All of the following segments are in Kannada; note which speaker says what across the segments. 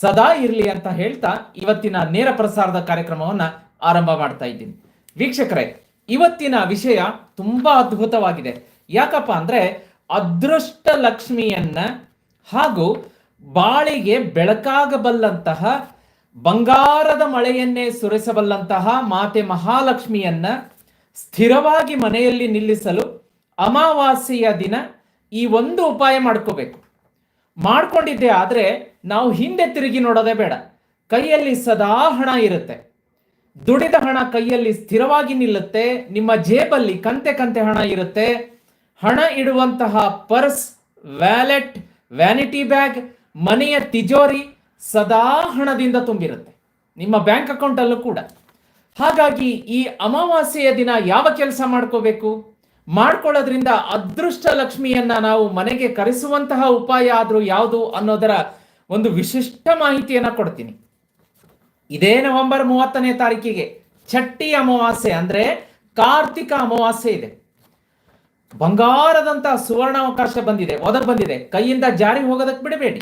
Speaker 1: ಸದಾ ಇರಲಿ ಅಂತ ಹೇಳ್ತಾ ಇವತ್ತಿನ ನೇರ ಪ್ರಸಾರದ ಕಾರ್ಯಕ್ರಮವನ್ನ ಆರಂಭ ಮಾಡ್ತಾ ಇದ್ದೀನಿ. ವೀಕ್ಷಕರೇ, ಇವತ್ತಿನ ವಿಷಯ ತುಂಬಾ ಅದ್ಭುತವಾಗಿದೆ. ಯಾಕಪ್ಪ ಅಂದ್ರೆ ಅದೃಷ್ಟ ಲಕ್ಷ್ಮಿಯನ್ನ ಹಾಗೂ ಬಾಳಿಗೆ ಬೆಳಕಾಗಬಲ್ಲಂತಹ, ಬಂಗಾರದ ಮಳೆಯನ್ನೇ ಸುರಿಸಬಲ್ಲಂತಹ ಮಾತೆ ಮಹಾಲಕ್ಷ್ಮಿಯನ್ನ ಸ್ಥಿರವಾಗಿ ಮನೆಯಲ್ಲಿ ನಿಲ್ಲಿಸಲು ಅಮಾವಾಸ್ಯೆಯ ದಿನ ಈ ಒಂದು ಉಪಾಯ ಮಾಡ್ಕೋಬೇಕು. ಮಾಡ್ಕೊಂಡಿದ್ದೆ ಆದರೆ ನಾವು ಹಿಂದೆ ತಿರುಗಿ ನೋಡೋದೇ ಬೇಡ. ಕೈಯಲ್ಲಿ ಸದಾ ಹಣ ಇರುತ್ತೆ. ದುಡಿದ ಹಣ ಕೈಯಲ್ಲಿ ಸ್ಥಿರವಾಗಿ ನಿಲ್ಲುತ್ತೆ. ನಿಮ್ಮ ಜೇಬಲ್ಲಿ ಕಂತೆ ಕಂತೆ ಹಣ ಇರುತ್ತೆ. ಹಣ ಇಡುವಂತಹ ಪರ್ಸ್, ವ್ಯಾಲೆಟ್, ವ್ಯಾನಿಟಿ ಬ್ಯಾಗ್, ಮನೆಯ ತಿಜೋರಿ ಸದಾ ಹಣದಿಂದ ತುಂಬಿರುತ್ತೆ. ನಿಮ್ಮ ಬ್ಯಾಂಕ್ ಅಕೌಂಟಲ್ಲೂ ಕೂಡ. ಹಾಗಾಗಿ ಈ ಅಮಾವಾಸ್ಯೆಯ ದಿನ ಯಾವ ಕೆಲಸ ಮಾಡ್ಕೋಬೇಕು? ಮಾಡ್ಕೊಳ್ಳೋದ್ರಿಂದ ಅದೃಷ್ಟ ಲಕ್ಷ್ಮಿಯನ್ನ ನಾವು ಮನೆಗೆ ಕರೆಸುವಂತಹ ಉಪಾಯ ಆದ್ರೂ ಯಾವುದು ಅನ್ನೋದರ ಒಂದು ವಿಶಿಷ್ಟ ಮಾಹಿತಿಯನ್ನ ಕೊಡ್ತೀನಿ. ಇದೇ ನವೆಂಬರ್ ಮೂವತ್ತನೇ ತಾರೀಕಿಗೆ ಚಟ್ಟಿ ಅಮಾವಾಸ್ಯೆ ಅಂದ್ರೆ ಕಾರ್ತಿಕ ಅಮಾವಾಸ್ಯೆ ಇದೆ. ಬಂಗಾರದಂತ ಸುವರ್ಣ ಅವಕಾಶ ಬಂದಿದೆ ಒದರ್ ಬಂದಿದೆ. ಕೈಯಿಂದ ಜಾರಿ ಹೋಗೋದಕ್ಕೆ ಬಿಡಬೇಡಿ.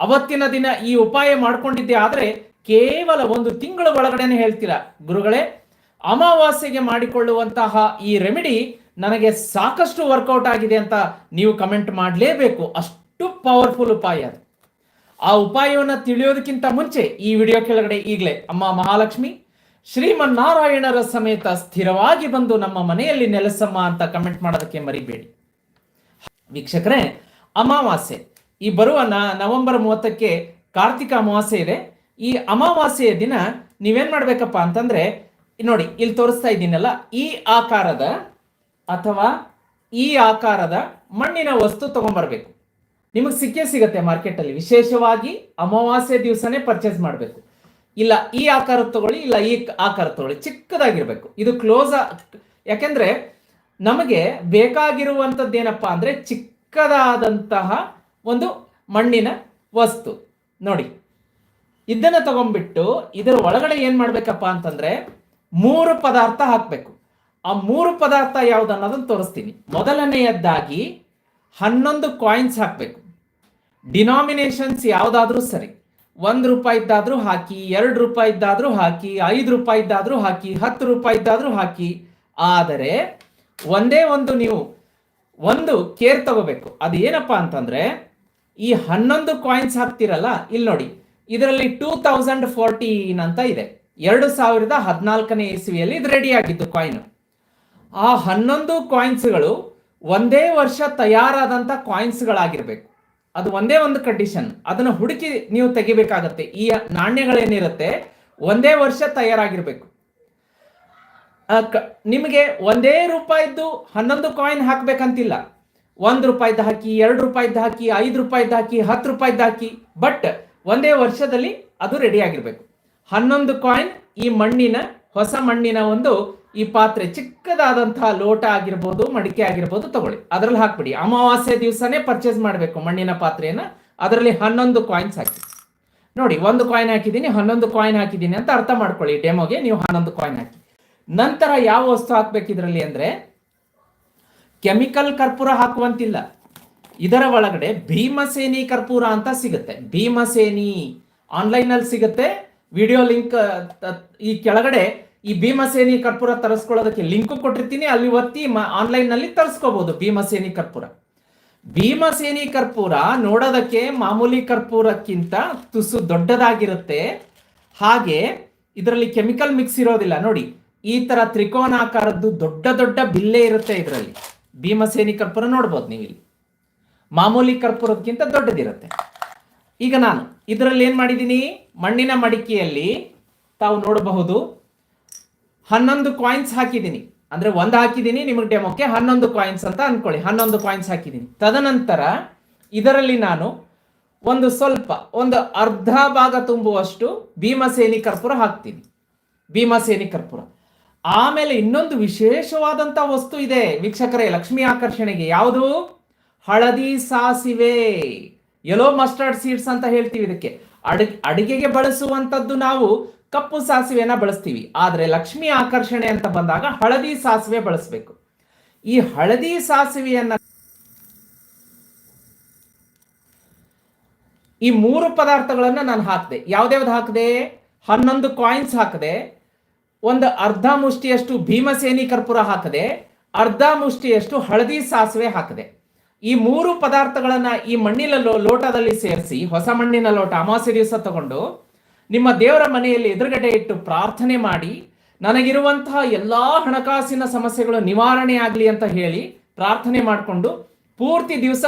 Speaker 1: ಅವತ್ತಿನ ದಿನ ಈ ಉಪಾಯ ಮಾಡ್ಕೊಂಡಿದ್ದೆ ಆದರೆ ಕೇವಲ ಒಂದು ತಿಂಗಳ ಒಳಗಡೆನೆ ಹೇಳ್ತೀರಾ ಗುರುಗಳೇ, ಅಮಾವಾಸ್ಯೆಗೆ ಮಾಡಿಕೊಳ್ಳುವಂತಹ ಈ ರೆಮಿಡಿ ನನಗೆ ಸಾಕಷ್ಟು ವರ್ಕೌಟ್ ಆಗಿದೆ ಅಂತ ನೀವು ಕಮೆಂಟ್ ಮಾಡಲೇಬೇಕು. ಅಷ್ಟು ಪವರ್ಫುಲ್ ಉಪಾಯ ಅದು. ಆ ಉಪಾಯವನ್ನು ತಿಳಿಯೋದಕ್ಕಿಂತ ಮುಂಚೆ ಈ ವಿಡಿಯೋ ಕೆಳಗಡೆ ಈಗಲೇ ಅಮ್ಮ ಮಹಾಲಕ್ಷ್ಮಿ, ಶ್ರೀಮನ್ನಾರಾಯಣರ ಸಮೇತ ಸ್ಥಿರವಾಗಿ ಬಂದು ನಮ್ಮ ಮನೆಯಲ್ಲಿ ನೆಲೆಸಮ್ಮ ಅಂತ ಕಮೆಂಟ್ ಮಾಡೋದಕ್ಕೆ ಮರಿಬೇಡಿ. ವೀಕ್ಷಕರೇ, ಅಮಾವಾಸ್ಯೆ. ಈ ಬರುವ ನವೆಂಬರ್ ಮೂವತ್ತಕ್ಕೆ ಕಾರ್ತಿಕ ಅಮಾವಾಸ್ಯೆ ಇದೆ. ಈ ಅಮಾವಾಸ್ಯೆಯ ದಿನ ನೀವೇನ್ ಮಾಡ್ಬೇಕಪ್ಪ ಅಂತಂದ್ರೆ, ನೋಡಿ, ಇಲ್ಲಿ ತೋರಿಸ್ತಾ ಇದ್ದೀನಲ್ಲ, ಈ ಆಕಾರದ ಅಥವಾ ಈ ಆಕಾರದ ಮಣ್ಣಿನ ವಸ್ತು ತಗೊಂಡ್ಬರ್ಬೇಕು ನಿಮಗೆ ಸಿಕ್ಕೇ ಸಿಗುತ್ತೆ ಮಾರ್ಕೆಟಲ್ಲಿ. ವಿಶೇಷವಾಗಿ ಅಮಾವಾಸ್ಯೆ ದಿವಸನೇ ಪರ್ಚೇಸ್ ಮಾಡಬೇಕು. ಇಲ್ಲ ಈ ಆಕಾರ ತಗೊಳ್ಳಿ, ಇಲ್ಲ ಈ ಆಕಾರ ತಗೊಳ್ಳಿ. ಚಿಕ್ಕದಾಗಿರ್ಬೇಕು. ಇದು ಕ್ಲೋಸ್ ಯಾಕೆಂದ್ರೆ ನಮಗೆ ಬೇಕಾಗಿರುವಂಥದ್ದೇನಪ್ಪ ಅಂದ್ರೆ ಚಿಕ್ಕದಾದಂತಹ ಒಂದು ಮಣ್ಣಿನ ವಸ್ತು. ನೋಡಿ, ಇದನ್ನು ತಗೊಂಡ್ಬಿಟ್ಟು ಇದರ ಒಳಗಡೆ ಏನು ಮಾಡಬೇಕಪ್ಪ ಅಂತಂದ್ರೆ ಮೂರು ಪದಾರ್ಥ ಹಾಕ್ಬೇಕು. ಆ ಮೂರು ಪದಾರ್ಥ ಯಾವ್ದು ಅನ್ನೋದನ್ನ ತೋರಿಸ್ತೀನಿ. ಮೊದಲನೆಯದ್ದಾಗಿ ಹನ್ನೊಂದು ಕಾಯಿನ್ಸ್ ಹಾಕಬೇಕು. ಡಿನಾಮಿನೇಷನ್ಸ್ ಯಾವುದಾದ್ರೂ ಸರಿ. ಒಂದು ರೂಪಾಯಿದ್ದಾದ್ರೂ ಹಾಕಿ, ಎರಡು ರೂಪಾಯಿ ಇದ್ದಾದರೂ ಹಾಕಿ, ಐದು ರೂಪಾಯಿದ್ದಾದ್ರೂ ಹಾಕಿ, ಹತ್ತು ರೂಪಾಯಿದ್ದಾದ್ರೂ ಹಾಕಿ. ಆದರೆ ಒಂದೇ ಒಂದು ನೀವು ಒಂದು ಕೇರ್ ತಗೋಬೇಕು. ಅದು ಏನಪ್ಪ ಅಂತಂದ್ರೆ ಈ ಹನ್ನೊಂದು ಕಾಯಿನ್ಸ್ ಹಾಕ್ತಿರಲ್ಲ, ಇಲ್ಲಿ ನೋಡಿ. ಇದರಲ್ಲಿ ಟೂ ತೌಸಂಡ್ ಫೋರ್ಟೀನ್ ಅಂತ ಇದೆ. ಎರಡು ಸಾವಿರದ ಹದಿನಾಲ್ಕನೇ ಇಸ್ವಿಯಲ್ಲಿ ಇದು ರೆಡಿ ಆಗಿದ್ದು ಕಾಯಿನ್ ಆ ಹನ್ನೊಂದು ಕಾಯಿನ್ಸ್ಗಳು ಒಂದೇ ವರ್ಷ ತಯಾರಾದಂಥ ಕಾಯಿನ್ಸ್ಗಳಾಗಿರ್ಬೇಕು ಅದು ಒಂದೇ ಒಂದು ಕಂಡೀಷನ್ ಅದನ್ನು ಹುಡುಕಿ ನೀವು ತೆಗಿಬೇಕಾಗತ್ತೆ. ಈ ನಾಣ್ಯಗಳೇನಿರುತ್ತೆ, ಒಂದೇ ವರ್ಷ ತಯಾರಾಗಿರ್ಬೇಕು. ನಿಮಗೆ ಒಂದೇ ರೂಪಾಯಿದ್ದು ಹನ್ನೊಂದು ಕಾಯಿನ್ ಹಾಕ್ಬೇಕಂತಿಲ್ಲ. ಒಂದು ರೂಪಾಯಿದ್ದು ಹಾಕಿ, ಎರಡು ರೂಪಾಯಿದ್ದು ಹಾಕಿ, ಐದು ರೂಪಾಯಿದ್ದು ಹಾಕಿ, ಹತ್ತು ರೂಪಾಯಿದ್ದು ಹಾಕಿ ಬಟ್ ಒಂದೇ ವರ್ಷದಲ್ಲಿ ಅದು ರೆಡಿ ಆಗಿರ್ಬೇಕು. ಹನ್ನೊಂದು ಕಾಯಿನ್ ಈ ಮಣ್ಣಿನ ಹೊಸ ಮಣ್ಣಿನ ಒಂದು ಈ ಪಾತ್ರೆ ಚಿಕ್ಕದಾದಂತಹ ಲೋಟ ಆಗಿರ್ಬೋದು, ಮಡಿಕೆ ಆಗಿರ್ಬೋದು ತಗೊಳ್ಳಿ. ಅದರಲ್ಲಿ ಹಾಕ್ಬಿಡಿ. ಅಮಾವಾಸ್ಯೆ ದಿವಸನೇ ಪರ್ಚೇಸ್ ಮಾಡಬೇಕು ಮಣ್ಣಿನ ಪಾತ್ರೆಯನ್ನು ಅದರಲ್ಲಿ ಹನ್ನೊಂದು ಕಾಯಿನ್ಸ್ ಹಾಕಿ. ನೋಡಿ, ಒಂದು ಕಾಯಿನ್ ಹಾಕಿದ್ದೀನಿ, ಹನ್ನೊಂದು ಕಾಯಿನ್ ಹಾಕಿದ್ದೀನಿ ಅಂತ ಅರ್ಥ ಮಾಡ್ಕೊಳ್ಳಿ ಡೆಮೋಗೆ ನೀವು ಹನ್ನೊಂದು ಕಾಯಿನ್ ಹಾಕಿ. ನಂತರ ಯಾವ ವಸ್ತು ಹಾಕ್ಬೇಕು ಇದರಲ್ಲಿ ಅಂದರೆ, ಕೆಮಿಕಲ್ ಕರ್ಪೂರ ಹಾಕುವಂತಿಲ್ಲ. ಇದರ ಒಳಗಡೆ ಭೀಮಸೇನಿ ಕರ್ಪೂರ ಅಂತ ಸಿಗುತ್ತೆ. ಭೀಮಸೇನಿ. ಆನ್ಲೈನಲ್ಲಿ ಸಿಗುತ್ತೆ. ವಿಡಿಯೋ ಲಿಂಕ್ ಈ ಕೆಳಗಡೆ ಈ ಭೀಮಸೇನಿ ಕರ್ಪೂರ ತರಿಸ್ಕೊಳ್ಳೋದಕ್ಕೆ ಲಿಂಕ್ ಕೊಟ್ಟಿರ್ತೀನಿ. ಅಲ್ಲಿ ಒತ್ತಿ ಆನ್ಲೈನ್ನಲ್ಲಿ ತರಿಸ್ಕೋಬಹುದು ಭೀಮಸೇನಿ ಕರ್ಪೂರ. ಭೀಮಸೇನಿ ಕರ್ಪೂರ ನೋಡೋದಕ್ಕೆ ಮಾಮೂಲಿ ಕರ್ಪೂರಕ್ಕಿಂತ ತುಸು ದೊಡ್ಡದಾಗಿರುತ್ತೆ. ಹಾಗೆ ಇದರಲ್ಲಿ ಕೆಮಿಕಲ್ ಮಿಕ್ಸ್ ಇರೋದಿಲ್ಲ. ನೋಡಿ, ಈ ತರ ತ್ರಿಕೋನಾಕಾರದ್ದು ದೊಡ್ಡ ದೊಡ್ಡ ಬಿಲ್ಲೆ ಇರುತ್ತೆ ಇದರಲ್ಲಿ. ಭೀಮಸೇನಿ ಕರ್ಪೂರ ನೋಡ್ಬೋದು ನೀವು ಇಲ್ಲಿ. ಮಾಮೂಲಿ ಕರ್ಪೂರಕ್ಕಿಂತ ದೊಡ್ಡದಿರುತ್ತೆ. ಈಗ ನಾನು ಇದರಲ್ಲಿ ಏನ್ ಮಾಡಿದ್ದೀನಿ? ಮಣ್ಣಿನ ಮಡಿಕೆಯಲ್ಲಿ ತಾವು ನೋಡಬಹುದು. ಹನ್ನೊಂದು ಕಾಯಿನ್ಸ್ ಹಾಕಿದ್ದೀನಿ. ಅಂದ್ರೆ ಒಂದು ಹಾಕಿದ್ದೀನಿ, ನಿಮಗೆ ಡೆಮೋಕ್ಕೆ ಹನ್ನೊಂದು ಕಾಯಿನ್ಸ್ ಅಂತ ಅನ್ಕೊಳ್ಳಿ. ಹನ್ನೊಂದು ಕಾಯಿನ್ಸ್ ಹಾಕಿದ್ದೀನಿ. ತದನಂತರ ಇದರಲ್ಲಿ ನಾನು ಒಂದು ಸ್ವಲ್ಪ, ಒಂದು ಅರ್ಧ ಭಾಗ ತುಂಬುವಷ್ಟು ಭೀಮಸೇನಿ ಕರ್ಪೂರ ಹಾಕ್ತೀನಿ. ಭೀಮಸೇನಿ ಕರ್ಪೂರ. ಆಮೇಲೆ ಇನ್ನೊಂದು ವಿಶೇಷವಾದಂಥ ವಸ್ತು ಇದೆ. ವೀಕ್ಷಕರೇ, ಲಕ್ಷ್ಮಿ ಆಕರ್ಷಣೆಗೆ ಯಾವುದು? ಹಳದಿ ಸಾಸಿವೆ. ಎಲೋ ಮಸ್ಟರ್ಡ್ ಸೀಡ್ಸ್ ಅಂತ ಹೇಳ್ತೀವಿ ಇದಕ್ಕೆ. ಅಡುಗೆ, ಅಡಿಗೆಗೆ ಬಳಸುವಂತದ್ದು ನಾವು ಕಪ್ಪು ಸಾಸಿವೆನ ಬಳಸ್ತೀವಿ. ಆದರೆ ಲಕ್ಷ್ಮಿ ಆಕರ್ಷಣೆ ಅಂತ ಬಂದಾಗ ಹಳದಿ ಸಾಸಿವೆ ಬಳಸಬೇಕು. ಈ ಹಳದಿ ಸಾಸಿವೆಯನ್ನ ಈ ಮೂರು ಪದಾರ್ಥಗಳನ್ನ ನಾನು ಹಾಕಿದೆ. ಯಾವ್ದ್ಯಾವ್ದು ಹಾಕಿದೆ? ಹನ್ನೊಂದು ಕಾಯಿನ್ಸ್ ಹಾಕಿದೆ. ಒಂದು ಅರ್ಧ ಮುಷ್ಟಿಯಷ್ಟು ಭೀಮಸೇನಿ ಕರ್ಪೂರ ಹಾಕದೆ. ಅರ್ಧ ಮುಷ್ಟಿಯಷ್ಟು ಹಳದಿ ಸಾಸಿವೆ ಹಾಕಿದೆ. ಈ ಮೂರು ಪದಾರ್ಥಗಳನ್ನ ಈ ಮಣ್ಣಿನ ಲೋಟದಲ್ಲಿ ಸೇರಿಸಿ, ಹೊಸ ಮಣ್ಣಿನ ಲೋಟ ಅಮಾವಾಸ್ಯ ದಿವಸ ತಗೊಂಡು ನಿಮ್ಮ ದೇವರ ಮನೆಯಲ್ಲಿ ಎದುರುಗಡೆ ಇಟ್ಟು ಪ್ರಾರ್ಥನೆ ಮಾಡಿ, ನನಗಿರುವಂತಹ ಎಲ್ಲಾ ಹಣಕಾಸಿನ ಸಮಸ್ಯೆಗಳು ನಿವಾರಣೆ ಆಗಲಿ ಅಂತ ಹೇಳಿ ಪ್ರಾರ್ಥನೆ ಮಾಡಿಕೊಂಡು ಪೂರ್ತಿ ದಿವಸ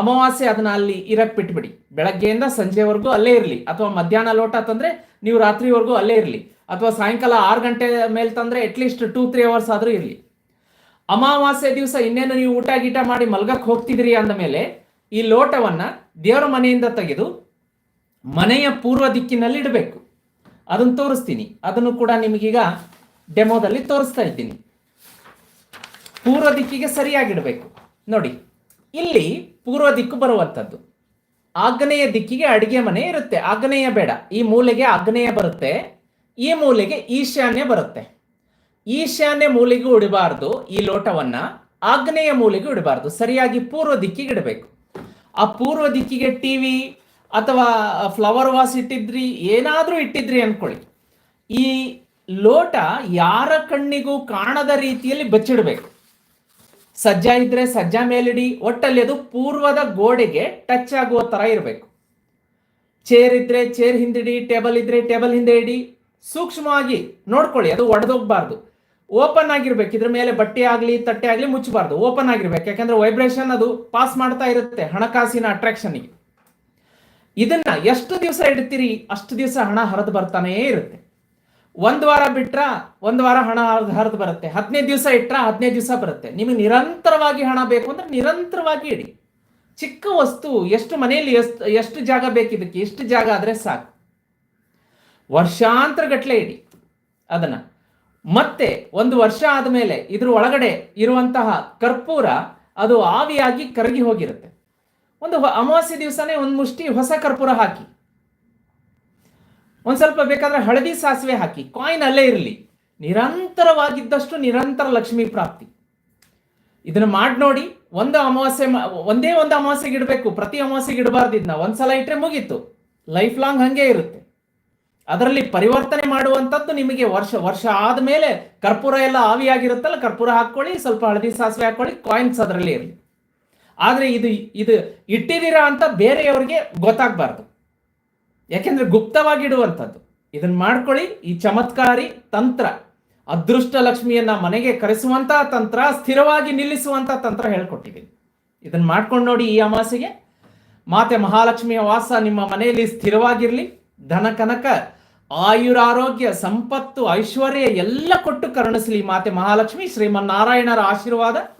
Speaker 1: ಅಮಾವಾಸ್ಯೆ ಅದನ್ನ ಅಲ್ಲಿ ಇರಕ್ ಬಿಟ್ಬಿಡಿ ಬೆಳಗ್ಗೆಯಿಂದ ಸಂಜೆವರೆಗೂ ಅಲ್ಲೇ ಇರಲಿ. ಅಥವಾ ಮಧ್ಯಾಹ್ನ ಲೋಟ ತಂದ್ರೆ ನೀವು ರಾತ್ರಿವರೆಗೂ ಅಲ್ಲೇ ಇರಲಿ. ಅಥವಾ ಸಾಯಂಕಾಲ ಆರು ಗಂಟೆ ಮೇಲೆ ತಂದ್ರೆ ಅಟ್ಲೀಸ್ಟ್ ಟೂ ತ್ರೀ ಅವರ್ಸ್ ಆದರೂ ಇರಲಿ. ಅಮಾವಾಸ್ಯೆ ದಿವಸ ಇನ್ನೇನು ನೀವು ಊಟ ಗೀಟ ಮಾಡಿ ಮಲ್ಗಕ್ಕೆ ಹೋಗ್ತಿದ್ರಿ ಅಂದ ಮೇಲೆ ಈ ಲೋಟವನ್ನ ದೇವರ ಮನೆಯಿಂದ ತೆಗೆದು ಮನೆಯ ಪೂರ್ವ ದಿಕ್ಕಿನಲ್ಲಿ ಇಡಬೇಕು. ಅದನ್ನು ತೋರಿಸ್ತೀನಿ. ಅದನ್ನು ಕೂಡ ನಿಮಗೀಗ ಡೆಮೋದಲ್ಲಿ ತೋರಿಸ್ತಾ ಇದ್ದೀನಿ. ಪೂರ್ವ ದಿಕ್ಕಿಗೆ ಸರಿಯಾಗಿಡಬೇಕು. ನೋಡಿ, ಇಲ್ಲಿ ಪೂರ್ವ ದಿಕ್ಕು ಬರುವಂಥದ್ದು. ಆಗ್ನೇಯ ದಿಕ್ಕಿಗೆ ಅಡಿಗೆ ಮನೆ ಇರುತ್ತೆ. ಆಗ್ನೇಯ ಬೇಡ. ಈ ಮೂಲೆಗೆ ಆಗ್ನೇಯ ಬರುತ್ತೆ. ಈ ಮೂಲೆಗೆ ಈಶಾನ್ಯ ಬರುತ್ತೆ. ಈಶಾನ್ಯ ಮೂಲೆಗೂ ಇಡಬಾರ್ದು ಈ ಲೋಟವನ್ನು. ಆಗ್ನೇಯ ಮೂಲೆಗೂ ಇಡಬಾರ್ದು ಸರಿಯಾಗಿ ಪೂರ್ವ ದಿಕ್ಕಿಗೆ ಇಡಬೇಕು. ಆ ಪೂರ್ವ ದಿಕ್ಕಿಗೆ ಟಿವಿ ಅಥವಾ ಫ್ಲವರ್ ವಾಸ್ ಇಟ್ಟಿದ್ರಿ, ಏನಾದರೂ ಇಟ್ಟಿದ್ರಿ ಅನ್ಕೊಳ್ಳಿ. ಈ ಲೋಟ ಯಾರ ಕಣ್ಣಿಗೂ ಕಾಣದ ರೀತಿಯಲ್ಲಿ ಬಚ್ಚಿಡಬೇಕು. ಸಜ್ಜ ಇದ್ರೆ ಸಜ್ಜ ಮೇಲಿಡಿ, ಒಟ್ಟಲ್ಲಿ ಅದು ಪೂರ್ವದ ಗೋಡೆಗೆ ಟಚ್ ಆಗುವ ತರ ಇರಬೇಕು. ಚೇರ್ ಇದ್ರೆ ಚೇರ್ ಹಿಂದಿಡಿ ಟೇಬಲ್ ಇದ್ರೆ ಟೇಬಲ್ ಹಿಂದೆ ಇಡಿ. ಸೂಕ್ಷ್ಮವಾಗಿ ನೋಡ್ಕೊಳ್ಳಿ, ಅದು ಒಡೆದೋಗ್ಬಾರ್ದು. ಓಪನ್ ಆಗಿರ್ಬೇಕು, ಇದ್ರ ಮೇಲೆ ಬಟ್ಟೆ ಆಗಲಿ, ತಟ್ಟೆ ಆಗಲಿ ಮುಚ್ಚಬಾರ್ದು. ಓಪನ್ ಆಗಿರ್ಬೇಕು, ಯಾಕಂದ್ರೆ ವೈಬ್ರೇಷನ್ ಅದು ಪಾಸ್ ಮಾಡ್ತಾ ಇರುತ್ತೆ, ಹಣಕಾಸಿನ ಅಟ್ರಾಕ್ಷನ್ಗೆ ಇದನ್ನ ಎಷ್ಟು ದಿವಸ ಇಡ್ತೀರಿ, ಅಷ್ಟು ದಿವಸ ಹಣ ಹರಿದು ಬರ್ತಾನೇ ಇರುತ್ತೆ. ಒಂದು ವಾರ ಬಿಟ್ರ ಒಂದು ವಾರ ಹಣ ಹರಿದು ಬರುತ್ತೆ. ಹದಿನೈದು ದಿವಸ ಇಟ್ರ ಹದಿನೈದು ದಿವಸ ಬರುತ್ತೆ. ನಿಮಗೆ ನಿರಂತರವಾಗಿ ಹಣ ಬೇಕು ಅಂದ್ರೆ ನಿರಂತರವಾಗಿ ಇಡಿ. ಚಿಕ್ಕ ವಸ್ತು, ಎಷ್ಟು ಮನೆಯಲ್ಲಿ ಎಷ್ಟು ಎಷ್ಟು ಜಾಗ ಬೇಕಿದ್ದಕ್ಕೆ ಎಷ್ಟು ಜಾಗ ಆದ್ರೆ ಸಾಕು. ವರ್ಷಾಂತರ ಗಟ್ಲೆ ಇಡಿ ಅದನ್ನ. ಮತ್ತೆ ಒಂದು ವರ್ಷ ಆದಮೇಲೆ ಇದ್ರ ಒಳಗಡೆ ಇರುವಂತಹ ಕರ್ಪೂರ ಅದು ಆವಿಯಾಗಿ ಕರಗಿ ಹೋಗಿರುತ್ತೆ. ಒಂದು ಅಮಾವಾಸ್ಯ ದಿವಸನೇ ಒಂದು ಮುಷ್ಟಿ ಹೊಸ ಕರ್ಪೂರ ಹಾಕಿ. ಒಂದು ಸ್ವಲ್ಪ ಬೇಕಾದ್ರೆ ಹಳದಿ ಸಾಸಿವೆ ಹಾಕಿ. ಕಾಯಿನ್ ಅಲ್ಲೇ ಇರಲಿ. ನಿರಂತರವಾಗಿದ್ದಷ್ಟು ನಿರಂತರ ಲಕ್ಷ್ಮಿ ಪ್ರಾಪ್ತಿ. ಇದನ್ನು ಮಾಡಿ ನೋಡಿ. ಒಂದು ಅಮಾವಾಸ್ಯೆ ಒಂದೇ ಒಂದು ಅಮಾವಾಸ್ಯೆಗೆ ಇಡಬೇಕು. ಪ್ರತಿ ಅಮಾವಾಸ್ಯೆಗೆ ಇಡಬಾರ್ದು ಇದನ್ನ ಒಂದ್ಸಲ ಇಟ್ಟರೆ ಮುಗೀತು. ಲೈಫ್ ಲಾಂಗ್ ಹಂಗೆ ಇರುತ್ತೆ. ಅದರಲ್ಲಿ ಪರಿವರ್ತನೆ ಮಾಡುವಂಥದ್ದು ನಿಮಗೆ ವರ್ಷ ವರ್ಷ ಆದಮೇಲೆ ಕರ್ಪೂರ ಎಲ್ಲ ಆವಿಯಾಗಿರುತ್ತಲ್ಲ, ಕರ್ಪೂರ ಹಾಕ್ಕೊಳ್ಳಿ, ಸ್ವಲ್ಪ ಹಳದಿ ಸಾಸಿವೆ ಹಾಕ್ಕೊಳ್ಳಿ, ಕಾಯಿನ್ಸ್ ಅದರಲ್ಲಿ ಇರಲಿ. ಆದರೆ ಇದು ಇದು ಇಟ್ಟಿದ್ದೀರಾ ಅಂತ ಬೇರೆಯವರಿಗೆ ಗೊತ್ತಾಗಬಾರ್ದು. ಯಾಕೆಂದ್ರೆ ಗುಪ್ತವಾಗಿಡುವಂಥದ್ದು. ಇದನ್ನು ಮಾಡ್ಕೊಳ್ಳಿ, ಈ ಚಮತ್ಕಾರಿ ತಂತ್ರ ಅದೃಷ್ಟ ಲಕ್ಷ್ಮಿಯನ್ನ ಮನೆಗೆ ಕರೆಸುವಂತಹ ತಂತ್ರ, ಸ್ಥಿರವಾಗಿ ನಿಲ್ಲಿಸುವಂತಹ ತಂತ್ರ ಹೇಳ್ಕೊಟ್ಟಿದ್ದೀನಿ. ಇದನ್ನು ಮಾಡ್ಕೊಂಡು ನೋಡಿ ಈ ಅಮಾಸೆಗೆ. ಮಾತೆ ಮಹಾಲಕ್ಷ್ಮಿಯ ವಾಸ ನಿಮ್ಮ ಮನೆಯಲ್ಲಿ ಸ್ಥಿರವಾಗಿರಲಿ. ಧನ ಕನಕ, ಆಯುರಾರೋಗ್ಯ, ಸಂಪತ್ತು, ಐಶ್ವರ್ಯ ಎಲ್ಲ ಕೊಟ್ಟು ಕರುಣಿಸಲಿ ಮಾತೆ ಮಹಾಲಕ್ಷ್ಮಿ. ಶ್ರೀಮನ್ನಾರಾಯಣರ ಆಶೀರ್ವಾದ.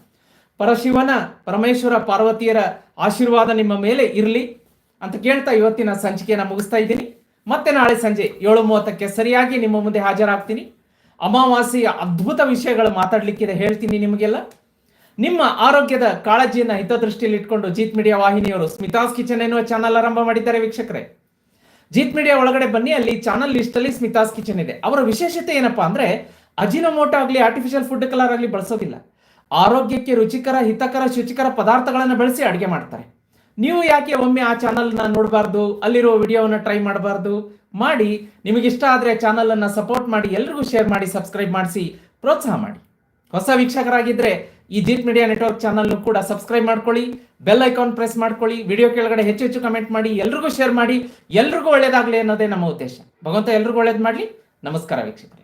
Speaker 1: ಪರಶಿವನ, ಪರಮೇಶ್ವರ ಪಾರ್ವತಿಯರ ಆಶೀರ್ವಾದ ನಿಮ್ಮ ಮೇಲೆ ಇರಲಿ ಅಂತ ಕೇಳ್ತಾ ಇವತ್ತಿನ ಸಂಚಿಕೆಯನ್ನು ಮುಗಿಸ್ತಾ ಇದ್ದೀನಿ. ಮತ್ತೆ ನಾಳೆ ಸಂಜೆ ಏಳು ಮೂವತ್ತಕ್ಕೆ ಸರಿಯಾಗಿ ನಿಮ್ಮ ಮುಂದೆ ಹಾಜರಾಗ್ತೀನಿ. ಅಮಾವಾಸ್ಯೆಯ ಅದ್ಭುತ ವಿಷಯಗಳು ಮಾತಾಡ್ಲಿಕ್ಕಿದೆ ಹೇಳ್ತೀನಿ ನಿಮಗೆಲ್ಲ. ನಿಮ್ಮ ಆರೋಗ್ಯದ ಕಾಳಜಿಯನ್ನ ಹಿತದೃಷ್ಟಿಯಲ್ಲಿ ಇಟ್ಕೊಂಡು ಜೀತ್ ಮೀಡಿಯಾ ವಾಹಿನಿಯವರು ಸ್ಮಿತಾಸ್ ಕಿಚನ್ ಎನ್ನುವ ಚಾನಲ್ ಆರಂಭ ಮಾಡಿದ್ದಾರೆ ವೀಕ್ಷಕರೇ. ಜೀತ್ ಮೀಡಿಯಾ ಒಳಗಡೆ ಬನ್ನಿ, ಅಲ್ಲಿ ಚಾನಲ್ ಲಿಸ್ಟ್ ಅಲ್ಲಿ ಸ್ಮಿತಾಸ್ ಕಿಚನ್ ಇದೆ. ಅವರ ವಿಶೇಷತೆ ಏನಪ್ಪಾ ಅಂದ್ರೆ, ಅಜಿನೋಮೋಟೋ ಆಗಲಿ ಆರ್ಟಿಫಿಷಿಯಲ್ ಫುಡ್ ಕಲರ್ ಆಗಲಿ ಬಳಸೋದಿಲ್ಲ. ಆರೋಗ್ಯಕ್ಕೆ ರುಚಿಕರ, ಹಿತಕರ, ಶುಚಿಕರ ಪದಾರ್ಥಗಳನ್ನು ಬಳಸಿ ಅಡುಗೆ ಮಾಡ್ತಾರೆ. ನೀವು ಯಾಕೆ ಒಮ್ಮೆ ಆ ಚಾನಲ್ನ ನೋಡಬಾರ್ದು? ಅಲ್ಲಿರೋ ವಿಡಿಯೋವನ್ನ ಟ್ರೈ ಮಾಡಬಾರ್ದು? ಮಾಡಿ ನಿಮಗೆ ಇಷ್ಟ ಆದರೆ ಚಾನಲನ್ನು ಸಪೋರ್ಟ್ ಮಾಡಿ, ಎಲ್ರಿಗೂ ಶೇರ್ ಮಾಡಿ, ಸಬ್ಸ್ಕ್ರೈಬ್ ಮಾಡಿಸಿ, ಪ್ರೋತ್ಸಾಹ ಮಾಡಿ. ಹೊಸ ವೀಕ್ಷಕರಾಗಿದ್ದರೆ ಈ ಜೀತ್ ಮೀಡಿಯಾ ನೆಟ್ವರ್ಕ್ ಚಾನಲ್ ಕೂಡ ಸಬ್ಸ್ಕ್ರೈಬ್ ಮಾಡ್ಕೊಳ್ಳಿ, ಬೆಲ್ ಐಕಾನ್ ಪ್ರೆಸ್ ಮಾಡ್ಕೊಳ್ಳಿ, ವಿಡಿಯೋ ಕೆಳಗಡೆ ಹೆಚ್ಚು ಹೆಚ್ಚು ಕಮೆಂಟ್ ಮಾಡಿ, ಎಲ್ರಿಗೂ ಶೇರ್ ಮಾಡಿ, ಎಲ್ರಿಗೂ ಒಳ್ಳೇದಾಗಲಿ ಅನ್ನೋದೇ ನಮ್ಮ ಉದ್ದೇಶ. ಭಗವಂತ ಎಲ್ರಿಗೂ ಒಳ್ಳೇದು ಮಾಡಲಿ. ನಮಸ್ಕಾರ ವೀಕ್ಷಕರೇ.